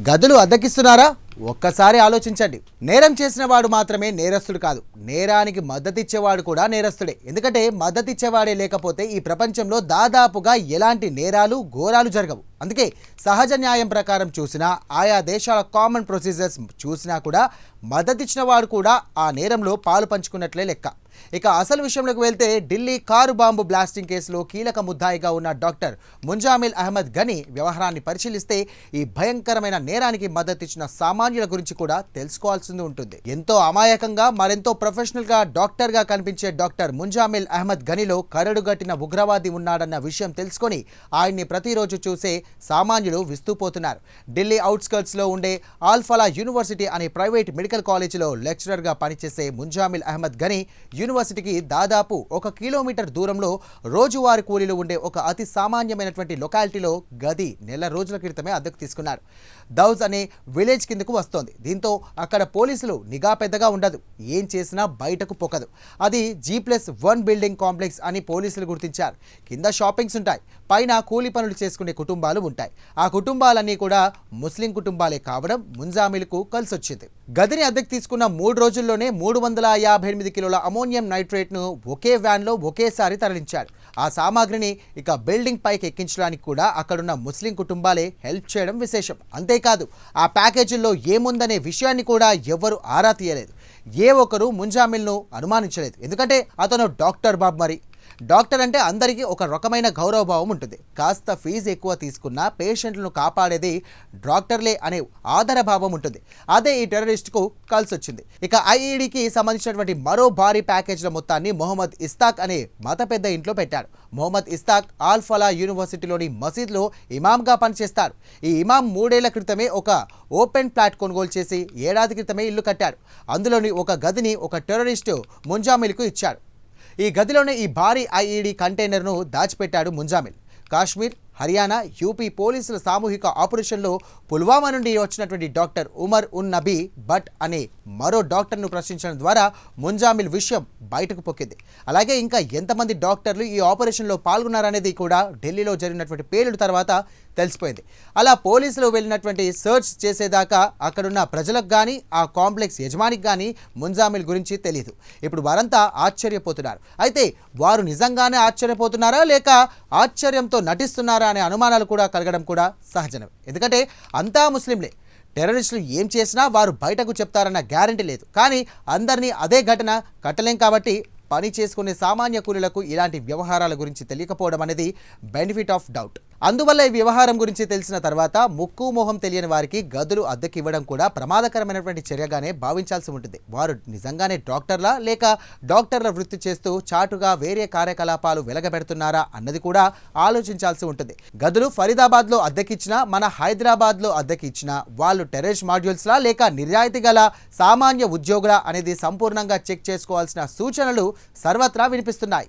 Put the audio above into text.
గదులు అద్దెకిస్తున్నారా? ఒక్కసారి ఆలోచించండి. నేరం చేసిన వాడు మాత్రమే నేరస్తుడు కాదు. నేరానికి మద్దతిచ్చేవాడు కూడా నేరస్తుడే. ఎందుకంటే మద్దతిచ్చేవాడే లేకపోతే ఈ ప్రపంచంలో దాదాపుగా ఎలాంటి నేరాలు ఘోరాలు జరగవు. అందుకే సహజ న్యాయం ప్రకారం చూసినా ఆయా దేశాల కామన్ ప్రొసీజర్స్ చూసినా కూడా మద్దతిచ్చిన వాడు కూడా ఆ నేరంలో పాలు పంచుకున్నట్లే లెక్క. ఇక అసలు విషయంలోకి వెళ్తే ఢిల్లీ కారు బాంబు బ్లాస్టింగ్ కేసులో కీలక ముద్దాయిగా ఉన్న డాక్టర్ ముంజామిల్ అహ్మద్ గని వ్యవహారాన్ని పరిశీలిస్తే ఈ భయంకరమైన నేరానికి మద్దతిచ్చిన సామాన్యుల గురించి కూడా తెలుసుకోవాల్సింది ఉంటుంది. ఎంతో అమాయకంగా మరెంతో ప్రొఫెషనల్గా డాక్టర్గా కనిపించే డాక్టర్ ముంజామిల్ అహ్మద్ గనిలో కరడుగట్టిన ఉగ్రవాది ఉన్నాడన్న విషయం తెలుసుకొని ఆయన్ని ప్రతిరోజు చూసే సామాన్యులు విస్తూపోతున్నారు. ఢిల్లీ అవుట్స్కర్ట్స్లో ఉండే ఆల్ఫలా యూనివర్సిటీ అనే ప్రైవేట్ మెడికల్ కాలేజీలో లెక్చరర్గా పనిచేసే ముంజామిల్ అహ్మద్ గని యూనివర్సిటీకి దాదాపు ఒక కిలోమీటర్ దూరంలో రోజువారీ కూలీలు ఉండే ఒక అతి సామాన్యమైనటువంటి లొకాలిటీలో గది నెల రోజుల క్రితమే అద్దెకు తీసుకున్నారు. దౌజ్ అనే విలేజ్ కిందకు వస్తోంది. దీంతో అక్కడ పోలీసులు నిఘా పెద్దగా ఉండదు. ఏం చేసినా బయటకు పొకదు. అది G plus one building complex అని పోలీసులు గుర్తించారు. కింద షాపింగ్స్ ఉంటాయి. పైన కూలి పనులు చేసుకునే కుటుంబాలు ఉంటాయి. ఆ కుటుంబాలన్నీ కూడా ముస్లిం కుటుంబాలే కావడం ముంజామిల్కు కలిసొచ్చింది. గదిని అద్దెకు తీసుకున్న మూడు రోజుల్లోనే మూడు వందల యాభై ఎనిమిది కిలోల అమోనియం నైట్రేట్ను ఒకే వ్యాన్లో ఒకేసారి తరలించాడు ఆ సామాగ్రిని ఇక బిల్డింగ్ పైకి ఎక్కించడానికి కూడా అక్కడున్న ముస్లిం కుటుంబాలే హెల్ప్ చేయడం విశేషం. అంతేకాదు ఆ ప్యాకేజీల్లో ఏముందనే విషయాన్ని కూడా ఎవ్వరు ఆరా తీయలేదు. ఏ ఒక్కరు ముంజామిల్ను అనుమానించలేదు. ఎందుకంటే అతను డాక్టర్ బాబు మరి. డాక్టర్ అంటే అందరికీ ఒక రకమైన గౌరవభావం ఉంటుంది. కాస్త ఫీజు ఎక్కువ తీసుకున్న పేషెంట్లను కాపాడేది డాక్టర్లే అనే ఆధారభావం ఉంటుంది. అదే ఈ టెర్రరిస్ట్కు కలిసి వచ్చింది. ఇక ఐఈడికి సంబంధించినటువంటి మరో భారీ ప్యాకేజీల మొత్తాన్ని మొహమ్మద్ ఇస్తాక్ అనే మత పెద్ద ఇంట్లో పెట్టాడు మొహమ్మద్ ఇస్తాక్ ఆల్ఫలా యూనివర్సిటీలోని మసీద్లో ఇమామ్గా పనిచేస్తారు. ఈ ఇమాం మూడేళ్ళ క్రితమే ఒక ఓపెన్ ప్లాట్ కొనుగోలు చేసి ఏడాది క్రితమే ఇల్లు కట్టాడు అందులోని ఒక గదిని ఒక టెర్రరిస్టు ముంజామిల్కు ఇచ్చాడు ఈ గదిలోనే ఈ భారీ ఐఈడి కంటైనర్ను దాచిపెట్టాడు ముంజామిల్. కాశ్మీర్ హర్యానా యూపీ పోలీసుల సామూహిక ఆపరేషన్లో పుల్వామా నుండి వచ్చినటువంటి డాక్టర్ ఉమర్ ఉన్ నబీ భట్ అనే మరో డాక్టర్ను ప్రశ్నించడం ద్వారా ముంజామిల్ విషయం బయటకు పొక్కింది. అలాగే ఇంకా ఎంతమంది డాక్టర్లు ఈ ఆపరేషన్లో పాల్గొన్నారనేది కూడా ఢిల్లీలో జరిగినటువంటి పేలుడు తర్వాత తెలిసిపోయింది. అలా పోలీసులు వెళ్ళినటువంటి సర్చ్ చేసేదాకా అక్కడున్న ప్రజలకు కానీ ఆ కాంప్లెక్స్ యజమానికి కానీ ముంజామిల్ గురించి తెలియదు ఇప్పుడు వారంతా ఆశ్చర్యపోతున్నారు. అయితే వారు నిజంగానే ఆశ్చర్యపోతున్నారా లేక ఆశ్చర్యంతో నటిస్తున్నారా అనే అనుమానాలు కూడా కలగడం కూడా సహజమే. ఎందుకంటే అంతా ముస్లింలే. టెర్రరిస్టులు ఏం చేసినా వారు బయటకు చెప్తారన్న గ్యారంటీ లేదు. కానీ అందరినీ అదే ఘటన కట్టలేం కాబట్టి పని చేసుకునే సామాన్య కూలీలకు ఇలాంటి వ్యవహారాల గురించి తెలియకపోవడం అనేది బెనిఫిట్ ఆఫ్ డౌట్. అందువల్ల ఈ వ్యవహారం గురించి తెలిసిన తర్వాత ముక్కు మొహం తెలియని వారికి గదులు అద్దెకి ఇవ్వడం కూడా ప్రమాదకరమైనటువంటి చర్యగానే భావించాల్సి ఉంటుంది. వారు నిజంగానే డాక్టర్లా లేక డాక్టర్ల వృత్తి చేస్తూ చాటుగా వేరే కార్యకలాపాలు వెలగబెడుతున్నారా అన్నది కూడా ఆలోచించాల్సి ఉంటుంది. గదులు ఫరీదాబాద్లో అద్దెకిచ్చినా మన హైదరాబాద్లో అద్దెకిచ్చినా వాళ్ళు టెర్రరిస్ట్ మాడ్యూల్స్లా లేక నిజాయితీ గల సామాన్య ఉద్యోగుల అనేది సంపూర్ణంగా చెక్ చేసుకోవాల్సిన సూచనలు సర్వత్రా వినిపిస్తున్నాయి.